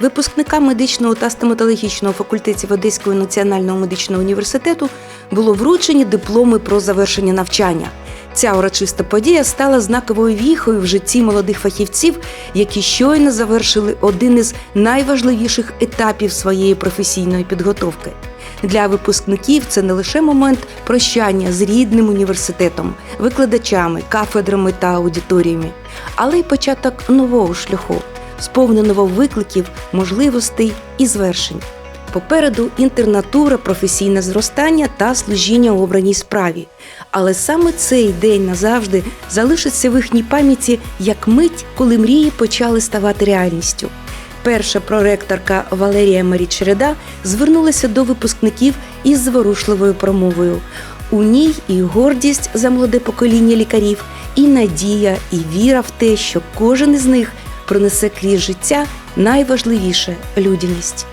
Випускникам медичного та стоматологічного факультетів Одеського національного медичного університету було вручені дипломи про завершення навчання. Ця урочиста подія стала знаковою віхою в житті молодих фахівців, які щойно завершили один із найважливіших етапів своєї професійної підготовки. Для випускників це не лише момент прощання з рідним університетом, викладачами, кафедрами та аудиторіями, але й початок нового шляху, сповненого викликів, можливостей і звершень. Попереду інтернатура, професійне зростання та служіння обраній справі. Але саме цей день назавжди залишиться в їхній пам'яті як мить, коли мрії почали ставати реальністю. Перша проректорка Валерія Марічереда звернулася до випускників із зворушливою промовою. У ній і гордість за молоде покоління лікарів, і надія, і віра в те, що кожен із них пронесе крізь життя найважливіше людяність.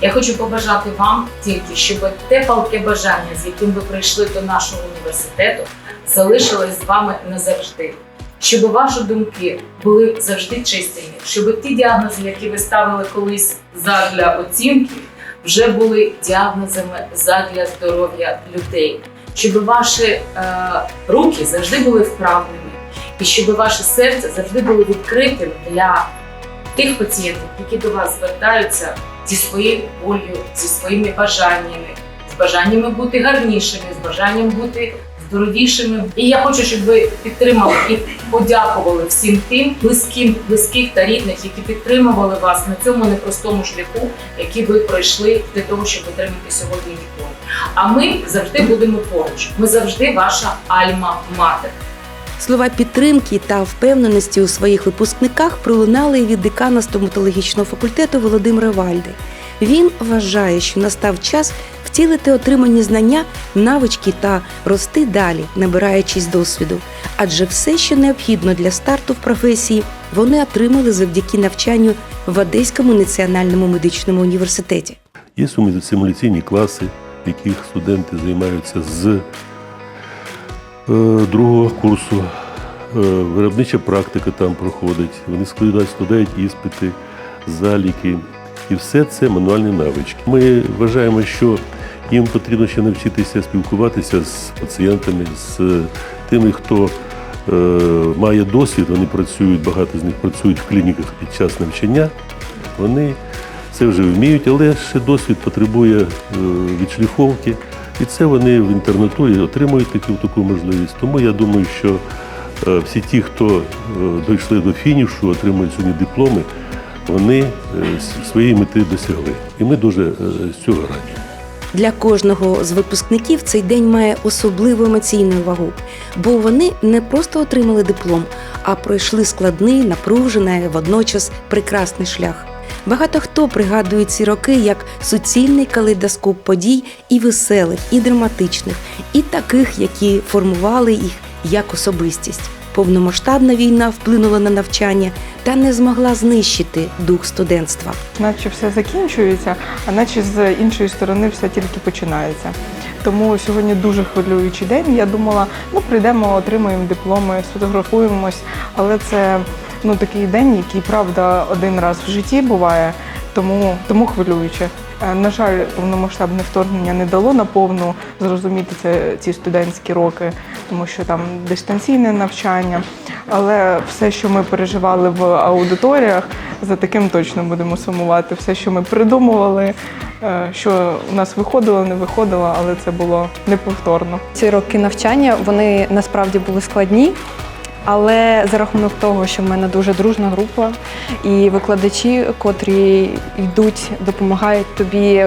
Я хочу побажати вам тільки, щоб те палке бажання, з яким ви прийшли до нашого університету, залишилось з вами назавжди. Щоб ваші думки були завжди чистими, щоб ті діагнози, які ви ставили колись задля оцінки, вже були діагнозами задля здоров'я людей, щоб ваші е, руки завжди були вправними, і щоб ваше серце завжди було відкритим для тих пацієнтів, які до вас звертаються зі своєю болью, зі своїми бажаннями, з бажаннями бути гарнішими, з бажанням бути здоровішими. І я хочу, щоб ви підтримали і подякували всім тим близьким, близьких та рідних, які підтримували вас на цьому непростому шляху, який ви пройшли для того, щоб отримати сьогодні диплом. А ми завжди будемо поруч. Ми завжди ваша альма-матер. Слова підтримки та впевненості у своїх випускниках пролунали від декана стоматологічного факультету Володимира Вальди. Він вважає, що настав час втілити отримані знання, навички та рости далі, набираючись досвіду. Адже все, що необхідно для старту в професії, вони отримали завдяки навчанню в Одеському національному медичному університеті. Є симуляційні класи, в яких студенти займаються з другого курсу. Е, Виробнича практика там проходить. Вони складають, складають іспити, заліки. І все це мануальні навички. Ми вважаємо, що їм потрібно ще навчитися спілкуватися з пацієнтами, з тими, хто е, має досвід, вони працюють, багато з них працюють в клініках під час навчання. Вони це вже вміють, але ще досвід потребує е, відшліфовки. І це вони в інтернатурі отримують таку, таку можливість. Тому я думаю, що е, всі ті, хто е, дійшли до фінішу, отримують сьогодні дипломи, вони е, своєї мети досягли. І ми дуже з цього раді. Для кожного з випускників цей день має особливу емоційну вагу, бо вони не просто отримали диплом, а пройшли складний, напружений, водночас прекрасний шлях. Багато хто пригадує ці роки як суцільний калейдоскоп подій і веселих, і драматичних, і таких, які формували їх як особистість. Повномасштабна війна вплинула на навчання та не змогла знищити дух студентства. наче все закінчується, а наче з іншої сторони все тільки починається. Тому сьогодні дуже хвилюючий день. Я думала, ну прийдемо, отримаємо дипломи, сфотографуємось, але це ну такий день, який правда один раз в житті буває, тому, тому хвилююче. Е, На жаль, повномасштабне вторгнення не дало наповну зрозуміти це ці студентські роки, тому що там дистанційне навчання. Але все, що ми переживали в аудиторіях, за таким точно будемо сумувати. Все, що ми придумували, е, що у нас виходило, не виходило, але це було неповторно. Ці роки навчання вони насправді були складні. Але за рахунок того, що в мене дуже дружна група, і викладачі, котрі йдуть, допомагають тобі.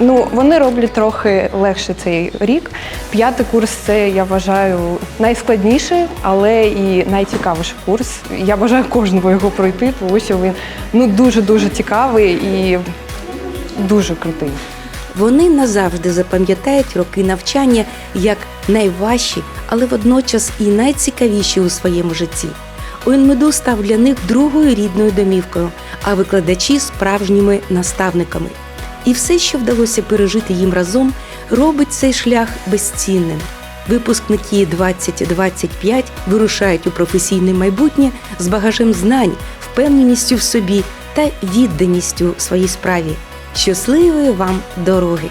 Ну, вони роблять трохи легше цей рік. П'ятий курс це я вважаю найскладніший, але і найцікавіший курс. Я бажаю кожному його пройти, тому що він ну дуже дуже цікавий і дуже крутий. Вони назавжди запам'ятають роки навчання як найважчі, але водночас і найцікавіші у своєму житті. УНМЕДУ став для них другою рідною домівкою, а викладачі справжніми наставниками. І все, що вдалося пережити їм разом, робить цей шлях безцінним. Випускники 2025 вирушають у професійне майбутнє з багажем знань, впевненістю в собі та відданістю своїй справі. Щасливої вам дороги!